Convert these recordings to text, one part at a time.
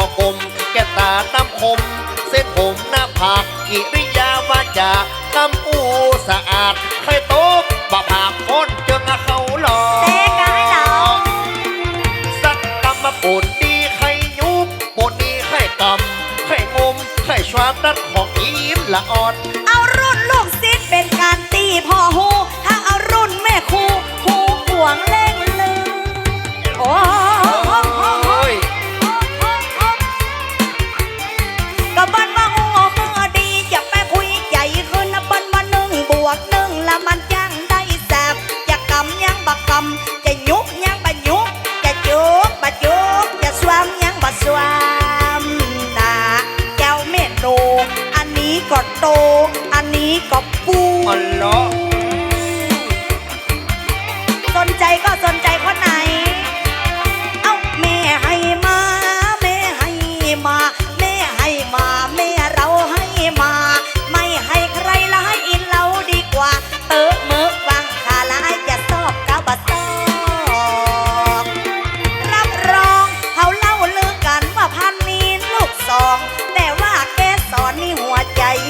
ก็กลมแก้ตาน้ำคม เส้นผมหน้าผากกิริยาวาจากำอูสะอาดใครโต๊ะบะผากก้นจนเขาหลอเตะกายเหรอสักกำมาปุ่นดีใครยุบปุ่นดีใครกำใครงมใครชวามรัดของอีนละอ่อนเอารุ่น จะยุกยังบัยุกจะจุกบัจุกจะสวมยังบะสวมนะเจ้าเมนูอันนี้ก็โต อันนี้ก็ปูอ๋อ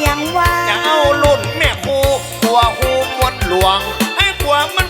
ยังว่าจเอาลุ่นแม่ครูกัวหูมดหลวงให้กัวมัน